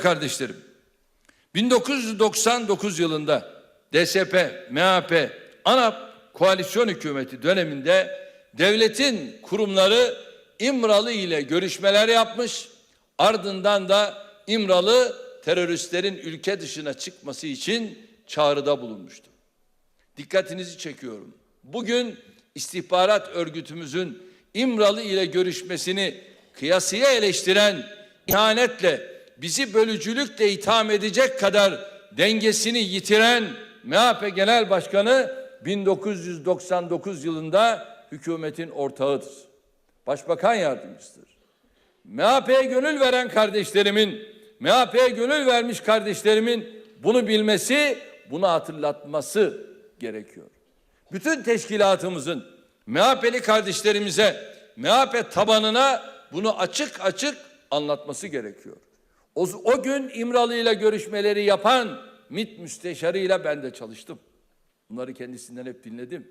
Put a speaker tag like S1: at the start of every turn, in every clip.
S1: kardeşlerim. 1999 yılında DSP, MHP, ANAP koalisyon hükümeti döneminde devletin kurumları İmralı ile görüşmeler yapmış. Ardından da İmralı teröristlerin ülke dışına çıkması için çağrıda bulunmuştu. Dikkatinizi çekiyorum. Bugün istihbarat örgütümüzün İmralı ile görüşmesini kıyasıya eleştiren ihanetle bizi bölücülükle itham edecek kadar dengesini yitiren MHP Genel Başkanı 1999 yılında hükümetin ortağıdır. Başbakan yardımcısıdır. MHP'ye gönül veren kardeşlerimin, MHP'ye gönül vermiş kardeşlerimin bunu bilmesi, bunu hatırlatması gerekiyor. Bütün teşkilatımızın MHP'li kardeşlerimize, MHP tabanına bunu açık açık anlatması gerekiyor. O, o gün İmralı ile görüşmeleri yapan MİT müsteşarıyla ben de çalıştım. Bunları kendisinden hep dinledim.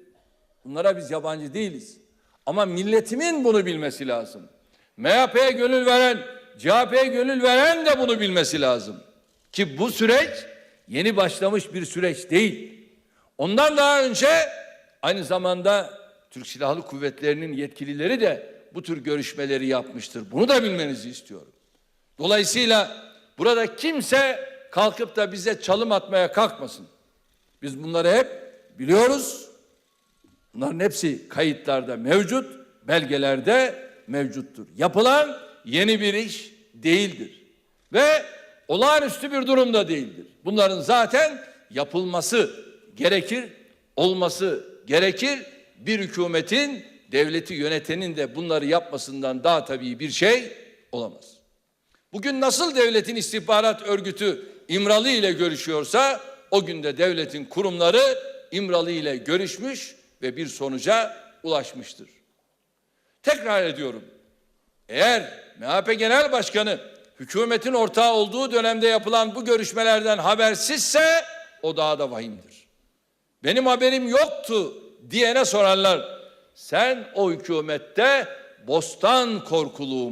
S1: Bunlara biz yabancı değiliz. Ama milletimin bunu bilmesi lazım. MHP'ye gönül veren, CHP'ye gönül veren de bunu bilmesi lazım. Ki bu süreç yeni başlamış bir süreç değil. Ondan daha önce aynı zamanda Türk Silahlı Kuvvetleri'nin yetkilileri de bu tür görüşmeleri yapmıştır. Bunu da bilmenizi istiyorum. Dolayısıyla burada kimse kalkıp da bize çalım atmaya kalkmasın. Biz bunları hep biliyoruz. Bunların hepsi kayıtlarda mevcut, belgelerde mevcuttur. Yapılan yeni bir iş değildir. Ve olağanüstü bir durumda değildir. Bunların zaten yapılması gerekir, olması gerekir. Bir hükümetin, devleti yönetenin de bunları yapmasından daha tabii bir şey olamaz. Bugün nasıl devletin istihbarat örgütü İmralı ile görüşüyorsa o günde devletin kurumları İmralı ile görüşmüş ve bir sonuca ulaşmıştır. Tekrar ediyorum. Eğer MHP Genel Başkanı hükümetin ortağı olduğu dönemde yapılan bu görüşmelerden habersizse o daha da vahimdir. Benim haberim yoktu diyene sorarlar. Sen o hükümette bostan korkuluğu